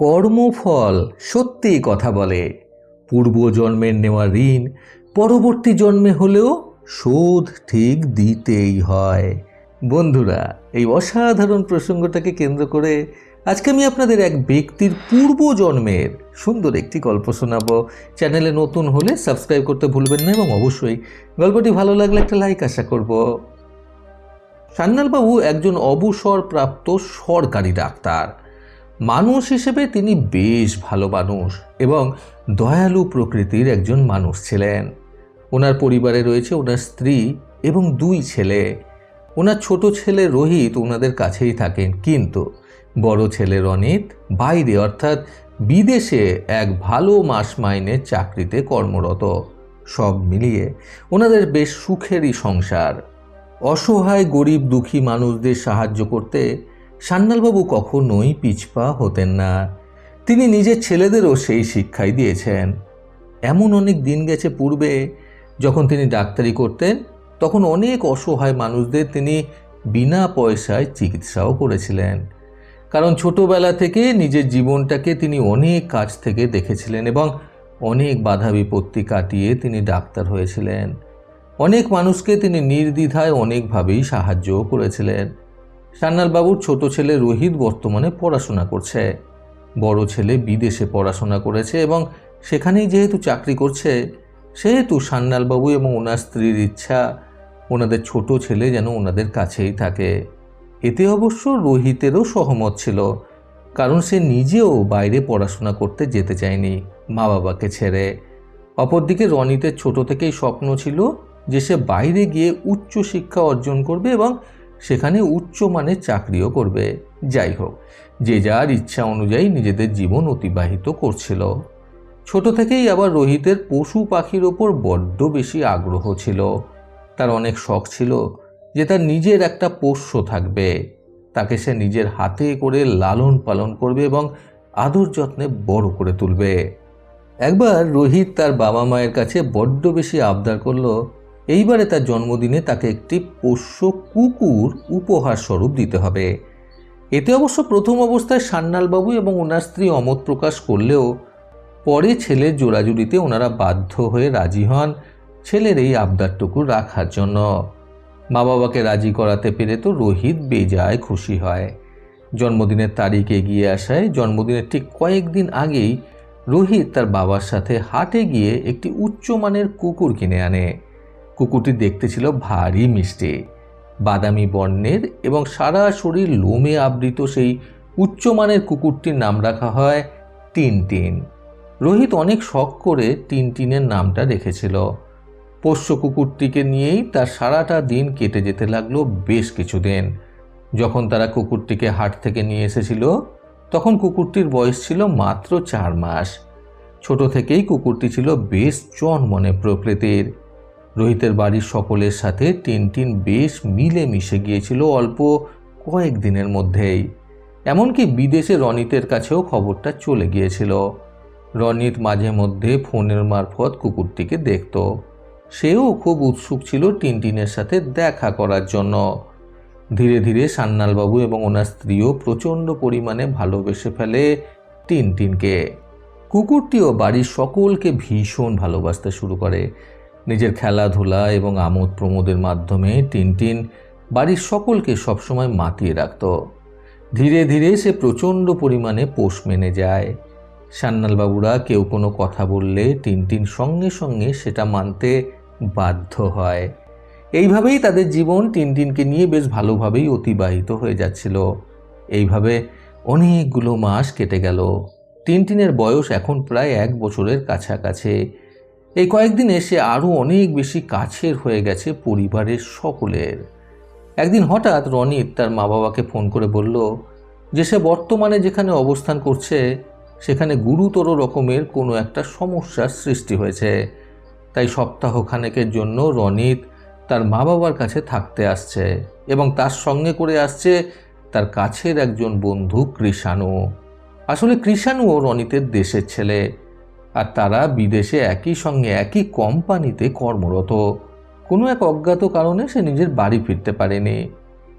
কর্মফল সত্যিই কথা বলে। পূর্বজন্মের নেওয়া ঋণ পরবর্তী জন্মে হলেও শোধ ঠিক দিতেই হয়। বন্ধুরা, এই অসাধারণ প্রসঙ্গটাকে কেন্দ্র করে আজকে আমি আপনাদের এক ব্যক্তির পূর্বজন্মের সুন্দর একটি গল্প শোনাবো। চ্যানেলে নতুন হলে সাবস্ক্রাইব করতে ভুলবেন না এবং অবশ্যই গল্পটি ভালো লাগলে একটা লাইক আশা করব। সান্যালবাবু একজন অবসরপ্রাপ্ত সরকারি ডাক্তার। মানুষ হিসেবে তিনি বেশ ভালো মানুষ এবং দয়ালু প্রকৃতির একজন মানুষ ছিলেন। ওনার পরিবারে রয়েছে ওনার স্ত্রী এবং দুই ছেলে। ওনার ছোট ছেলে রোহিত ওনাদের কাছেই থাকেন, কিন্তু বড় ছেলে রনিত বাইরে, অর্থাৎ বিদেশে এক ভালো মাস মাইনের চাকরিতে কর্মরত। সব মিলিয়ে ওনাদের বেশ সুখেরই সংসার। অসহায়, গরিব, দুঃখী মানুষদের সাহায্য করতে সান্যালবাবু কখনোই পিছপা হতেন না। তিনি নিজের ছেলেদেরও সেই শিক্ষাই দিয়েছেন। এমন অনেক দিন গেছে পূর্বে যখন তিনি ডাক্তারি করতেন, তখন অনেক অসহায় মানুষদের তিনি বিনা পয়সায় চিকিৎসাও করেছিলেন। কারণ ছোটবেলা থেকে নিজের জীবনটাকে তিনি অনেক কাছ থেকে দেখেছিলেন এবং অনেক বাধা বিপত্তি কাটিয়ে তিনি ডাক্তার হয়েছিলেন। অনেক মানুষকে তিনি নির্দ্বিধায় অনেকভাবেই সাহায্যও করেছিলেন। সান্যালবাবুর ছোট ছেলে রোহিত বর্তমানে পড়াশোনা করছে। বড় ছেলে বিদেশে পড়াশোনা করেছে এবং সেখানেই যেহেতু চাকরি করছে, সেহেতু সান্যালবাবু এবং ওনার স্ত্রীর ইচ্ছা ওনাদের ছোট ছেলে যেন ওনাদের কাছেই থাকে। এতে অবশ্য রোহিতেরও সহমত ছিল, কারণ সে নিজেও বাইরে পড়াশোনা করতে যেতে চায়নি মা বাবাকে ছেড়ে। অপরদিকে রনিতের ছোট থেকেই স্বপ্ন ছিল যে সে বাইরে গিয়ে উচ্চ শিক্ষা অর্জন করবে এবং সেখানে উচ্চমানের চাকরিও করবে। যাই হোক, যে যার ইচ্ছা অনুযায়ী নিজেদের জীবন অতিবাহিত করছিল। ছোট থেকেই আবার রোহিতের পশু পাখির ওপর বড্ড বেশি আগ্রহ ছিল। তার অনেক শখ ছিল যে তার নিজের একটা পোষ্য থাকবে। তাকে সে নিজের হাতে করে লালন পালন করবে এবং আদর যত্নে বড় করে তুলবে। একবার রোহিত তার বাবা মায়ের কাছে বড্ড বেশি আবদার করল এইবারে তার জন্মদিনে তাকে একটি পোষ্য কুকুর উপহার স্বরূপ দিতে হবে। এতে অবশ্য প্রথম অবস্থায় সান্যালবাবু এবং ওনার স্ত্রী অমত প্রকাশ করলেও পরে ছেলের জোড়াজুড়িতে ওনারা বাধ্য হয়ে রাজি হন ছেলের এই আবদারটুকু রাখার জন্য। মা বাবাকে রাজি করাতে পেরে তো রোহিত বেজায় খুশি হয়। জন্মদিনের তারিখ এগিয়ে আসায় জন্মদিনের ঠিক কয়েকদিন আগেই রোহিত তার বাবার সাথে হাটে গিয়ে একটি উচ্চমানের কুকুর কিনে আনে। কুকুরটি দেখতে ছিল ভারী মিষ্টি। বাদামি বর্ণের এবং সারা শরীর লোমে আবৃত সেই উচ্চমানের কুকুরটির নাম রাখা হয় টিনটিন। রোহিত অনেক শখ করে টিনটিনের নামটা রেখেছিল। পোষ্য কুকুরটিকে নিয়েই তার সারাটা দিন কেটে যেতে লাগল বেশ কিছুদিন। যখন তারা কুকুরটিকে হাট থেকে নিয়ে এসেছিল, তখন কুকুরটির বয়স ছিল মাত্র চার মাস। ছোট থেকেই কুকুরটি ছিল বেশ চনমনে প্রকৃতির। রোহিতের বাড়ির সকলের সাথে টিনটিন বেশ মিলে মিশে গিয়েছিল অল্প কয়েকদিনের মধ্যেই। এমনকি বিদেশে রনিতের কাছেও খবরটা চলে গিয়েছিল। রনিত মাঝে মধ্যে ফোনের মারফত কুকুরটিকে দেখত। সেও খুব উৎসুক ছিল টিনটিনের সাথে দেখা করার জন্য। ধীরে ধীরে সান্যালবাবু এবং ওনার স্ত্রীও প্রচণ্ড পরিমাণে ভালোবেসে ফেলে টিনটিনকে কুকুরটিও বাড়ির সকলকে ভীষণ ভালোবাসতে শুরু করে। নিজের খেলাধুলা এবং আমোদ প্রমোদের মাধ্যমে টিনটিন বাড়ির সকলকে সবসময় মাতিয়ে রাখত। ধীরে ধীরে সে প্রচণ্ড পরিমাণে পোষ মেনে যায়। সান্যালবাবুরা কেউ কোনো কথা বললে টিনটিন সঙ্গে সঙ্গে সেটা মানতে বাধ্য হয়। এইভাবেই তাদের জীবন টিনটিনকে নিয়ে বেশ ভালোভাবেই অতিবাহিত হয়ে যাচ্ছিল। এইভাবে অনেকগুলো মাস কেটে গেল। টিনটিনের বয়স এখন প্রায় এক বছরের কাছাকাছি। এই কয়েকদিনে সে আরও অনেক বেশি কাছের হয়ে গেছে পরিবারের সকলের। একদিন হঠাৎ রনিত তার মা বাবাকে ফোন করে বলল যে সে বর্তমানে যেখানে অবস্থান করছে, সেখানে গুরুতর রকমের কোনো একটা সমস্যার সৃষ্টি হয়েছে। তাই সপ্তাহখানেকের জন্য রনিত তার মা বাবার কাছে থাকতে আসছে এবং তার সঙ্গে করে আসছে তার কাছের একজন বন্ধু কৃষাণু। আসলে কৃষাণুও রনিতের দেশের ছেলে। আর তারা বিদেশে একই সঙ্গে একই কোম্পানিতে কর্মরত। কোনো এক অজ্ঞাত কারণে সে নিজের বাড়ি ফিরতে পারেনি।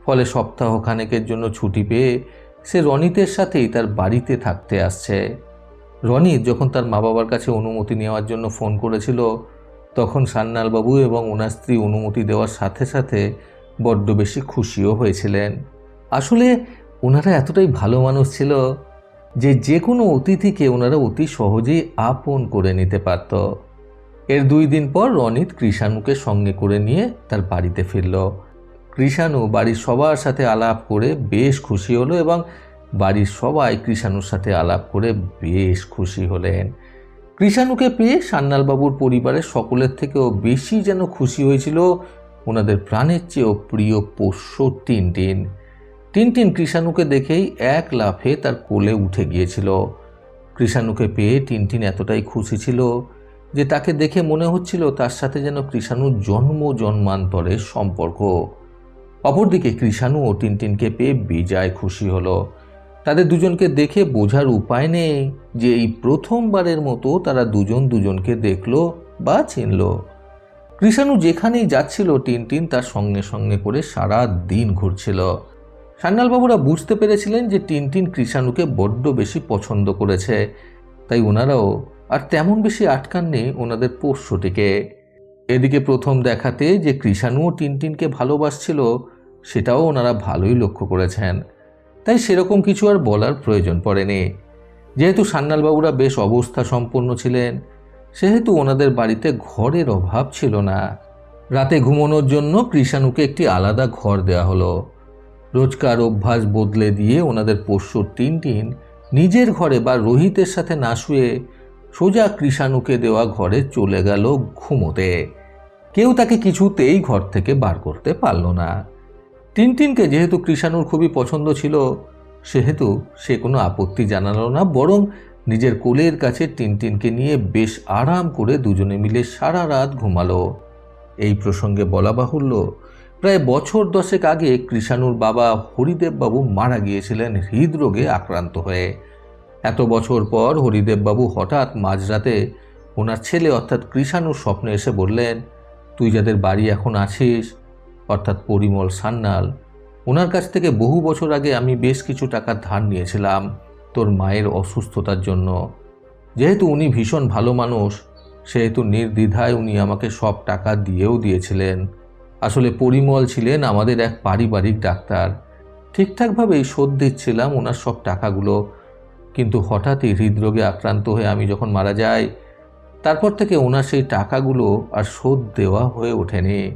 ফলে সপ্তাহখানেকের জন্য ছুটি পেয়ে সে রনিতের সাথেই তার বাড়িতে থাকতে আসছে। রনিত যখন তার মা বাবার কাছে অনুমতি নেওয়ার জন্য ফোন করেছিল, তখন সান্যালবাবু এবং ওনার স্ত্রী অনুমতি দেওয়ার সাথে সাথে বড্ড বেশি খুশিও হয়েছিলেন। আসলে ওনারা এতটাই ভালো মানুষ ছিল যে যে কোনো অতিথিকে ওনারা অতি সহজেই আপন করে নিতে পারত। এর দুই দিন পর রনিত কৃষাণুকে সঙ্গে করে নিয়ে তার বাড়িতে ফিরল। কৃষাণু বাড়ির সবার সাথে আলাপ করে বেশ খুশি হলো এবং বাড়ির সবাই কৃষাণুর সাথে আলাপ করে বেশ খুশি হলেন। কৃষাণুকে পেয়ে সান্যালবাবুর পরিবারের সকলের থেকেও বেশি যেন খুশি হয়েছিল ওনাদের প্রাণের চেয়েও প্রিয় পোষ্য টিনটিন টিনটিন কৃষাণুকে দেখেই এক লাফে তার কোলে উঠে গিয়েছিল। কৃষাণুকে পেয়ে টিনটিন এতটাই খুশি ছিল যে তাকে দেখে মনে হচ্ছিল তার সাথে যেন কৃষাণুর জন্ম জন্মান্তরের সম্পর্ক। অপরদিকে কৃষাণু ও টিনটিনকে পেয়ে বেজায় খুশি হলো। তাদের দুজনকে দেখে বোঝার উপায় নেই যে এই প্রথমবারের মতো তারা দুজন দুজনকে দেখল বা চিনল। কৃষাণু যেখানেই যাচ্ছিল টিনটিন তার সঙ্গে সঙ্গে করে সারা দিন ঘুরছিল। সান্যালবাবুরা বুঝতে পেরেছিলেন যে টিনটিন কৃষাণুকে বড্ড বেশি পছন্দ করেছে। তাই ওনারাও আর তেমন বেশি আটকাননি ওনাদের পোষ্যটিকে। এদিকে প্রথম দেখাতে যে কৃষাণুও টিনটিনকে ভালোবাসছিল, সেটাও ওনারা ভালোই লক্ষ্য করেছেন। তাই সেরকম কিছু আর বলার প্রয়োজন পড়েনি। যেহেতু সান্যালবাবুরা বেশ অবস্থা সম্পন্ন ছিলেন, সেহেতু ওনাদের বাড়িতে ঘরের অভাব ছিল না। রাতে ঘুমানোর জন্য কৃষাণুকে একটি আলাদা ঘর দেওয়া হলো। রোজকার অভ্যাস বদলে দিয়ে ওনাদের পোষ্য টিনটিন নিজের ঘরে বা রোহিতের সাথে না শুয়ে সোজা কৃষাণুকে দেওয়া ঘরে চলে গেল ঘুমোতে। কেউ তাকে কিছুতেই ঘর থেকে বার করতে পারল না। টিনটিনকে যেহেতু কৃষাণুর খুবই পছন্দ ছিল, সেহেতু সে কোনো আপত্তি জানালো না, বরং নিজের কোলের কাছে টিনটিনকে নিয়ে বেশ আরাম করে দুজনে মিলে সারা রাত ঘুমালো। এই প্রসঙ্গে বলা বাহুল্য প্রায় বছর দশেক আগে কৃষাণুর বাবা হরিদেববাবু মারা গিয়েছিলেন হৃদরোগে আক্রান্ত হয়ে। এত বছর পর হরিদেববাবু হঠাৎ মাঝরাতে ওনার ছেলে অর্থাৎ কৃষাণুর স্বপ্নে এসে বললেন, তুই যাদের বাড়ি এখন আছিস, অর্থাৎ পরিমল সান্যাল, ওনার কাছ থেকে বহু বছর আগে আমি বেশ কিছু টাকা ধার নিয়েছিলাম তোর মায়ের অসুস্থতার জন্য। যেহেতু উনি ভীষণ ভালো মানুষ, সেহেতু নির্দ্বিধায় উনি আমাকে সব টাকা দিয়েও দিয়েছিলেন। আসলে পরিমল ছিলেন আমাদের এক পারিবারিক ডাক্তার। ঠিকঠাকভাবেই শোধ দিচ্ছিলাম ওনার সব টাকাগুলো। কিন্তু হঠাৎই হৃদরোগে আক্রান্ত হয়ে আমি যখন মারা যাই, তারপর থেকে ওনার সেই টাকাগুলো আর শোধ দেওয়া হয়ে ওঠেনি।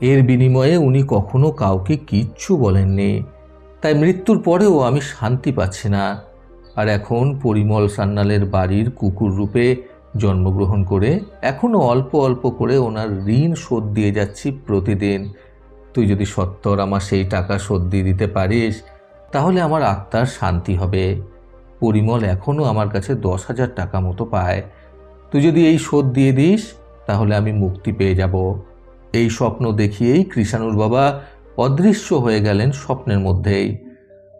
এর বিনিময়ে উনি কখনো কাউকে কিচ্ছু বলেননি। তাই মৃত্যুর পরেও আমি শান্তি পাচ্ছি না। আর এখন পরিমল সান্যালের বাড়ির কুকুর রূপে জন্মগ্রহণ করে এখনও অল্প অল্প করে ওনার ঋণ শোধ দিয়ে যাচ্ছি প্রতিদিন। তুই যদি সত্তর আমার সেই টাকা শোধ দিয়ে দিতে পারিস, তাহলে আমার আত্মার শান্তি হবে। পরিমল এখনও আমার কাছে দশ হাজার টাকা মতো পায়। তুই যদি এই শোধ দিয়ে দিস, তাহলে আমি মুক্তি পেয়ে যাব। এই স্বপ্ন দেখিয়েই কৃষাণুর বাবা অদৃশ্য হয়ে গেলেন স্বপ্নের মধ্যেই।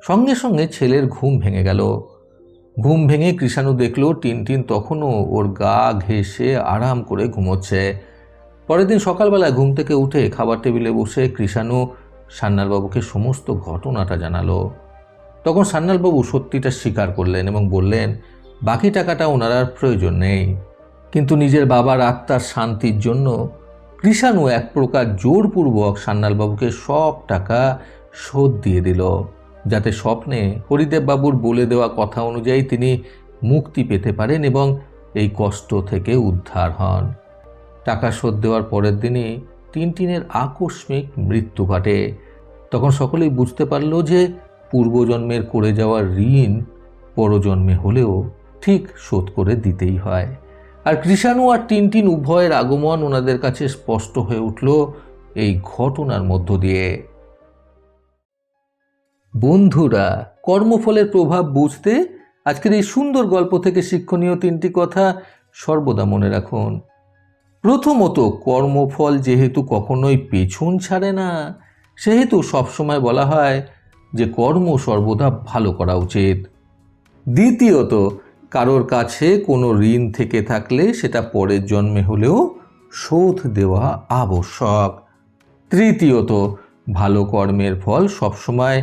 সঙ্গে সঙ্গে ছেলের ঘুম ভেঙে গেল। ঘুম ভেঙে কৃষাণু দেখল টিনটিন তখনও ওর গা ঘেঁষে আরাম করে ঘুমোচ্ছে। পরের দিন সকালবেলায় ঘুম থেকে উঠে খাবার টেবিলে বসে কৃষাণু সান্যালবাবুকে সমস্ত ঘটনাটা জানালো। তখন সান্যালবাবু সত্যিটা স্বীকার করলেন এবং বললেন, বাকি টাকাটা ওনার আর প্রয়োজন নেই। কিন্তু নিজের বাবার আত্মার শান্তির জন্য কৃষাণু এক প্রকার জোরপূর্বক সান্যালবাবুকে সব টাকা শোধ দিয়ে দিল। যাতে স্বপ্নে হরিদেববাবুর বলে দেওয়া কথা অনুযায়ী তিনি মুক্তি পেতে পারেন এবং এই কষ্ট থেকে উদ্ধার হন। টাকা শোধ দেওয়ার পরের দিনই টিনটিনের আকস্মিক মৃত্যু ঘটে। তখন সকলেই বুঝতে পারল যে পূর্বজন্মের করে যাওয়া ঋণ পরজন্মে হলেও ঠিক শোধ করে দিতেই হয়। আর কৃষাণু আর টিনটিন উভয়ের আগমন ওনাদের কাছে স্পষ্ট হয়ে উঠল এই ঘটনার মধ্য দিয়ে। বন্ধুরা, কর্মফলের প্রভাব বুঝতে আজকের এই সুন্দর গল্প থেকে শিক্ষণীয় তিনটি কথা সর্বদা মনে রাখুন। প্রথমত, কর্মফল যেহেতু কখনোই পেছন ছাড়ে না, সেহেতু সবসময় বলা হয় যে কর্ম সর্বদা ভালো করা উচিত। দ্বিতীয়ত, কারোর কাছে কোনো ঋণ থেকে থাকলে সেটা পরের জন্মে হলেও শোধ দেওয়া আবশ্যক। তৃতীয়ত, ভালো কর্মের ফল সবসময়